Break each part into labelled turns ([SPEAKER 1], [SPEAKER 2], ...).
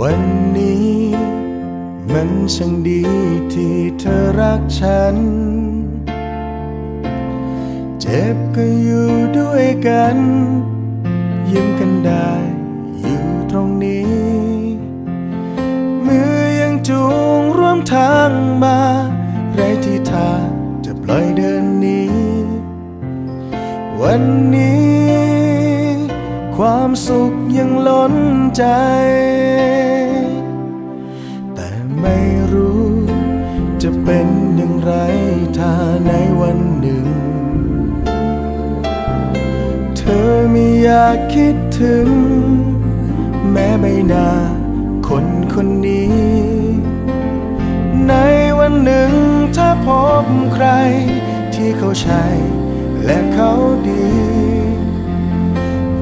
[SPEAKER 1] วันนี้ มันช่างดีที่เธอรักฉัน เจ็บก็อยู่ด้วยกัน ยิ้มกันได้อยู่ตรงนี้ มือยังจูงร่วมทางมา ไรที่ทาจะปล่อยเดินนี้ วันนี้ความสุขยังล้นใจ อยากคิดถึง แม้ไม่นหนาคนคนนี้ ในวันหนึ่งถ้าพบใคร ที่เขาใช่และเขาดี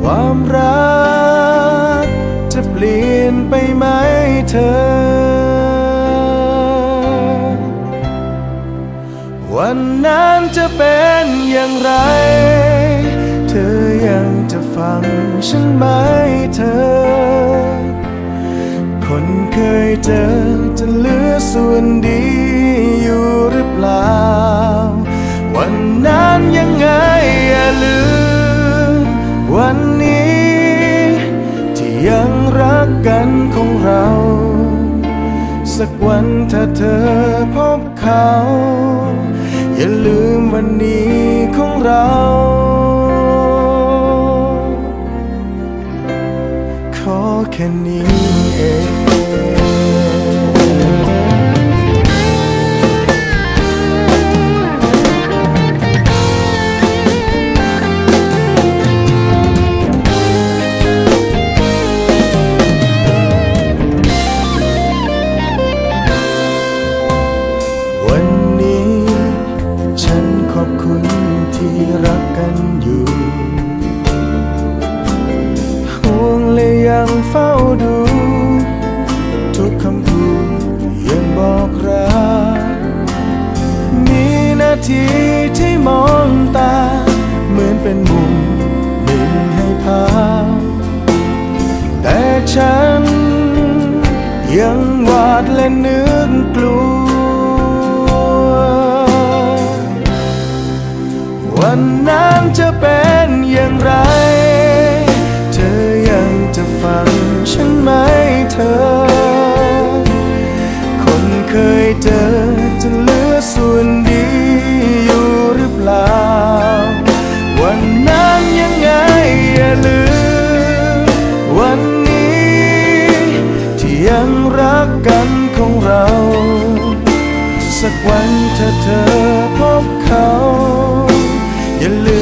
[SPEAKER 1] ความรักจะเปลี่ยนไปไหมเธอ วันนั้นจะเป็นอย่างไร คนเคยเจอจะเหลือส่วนดีอยู่หรือเปล่า วันนั้นยังไงอย่าลืม วันนี้ ที่ยังรักกันของเรา สักวันถ้าเธอพบเขา อย่าลืมวันนี้ของเราขอแค่นี้ เฝ้าดู ทุกคำพูดยังบอกรักมีนาทีที่มองตา เหมือนเป็นมุมหนึ่งให้พาแต่ฉันยังหวาดและนึก ของเรา สักวันถ้าเธอพบเขา อย่าลืม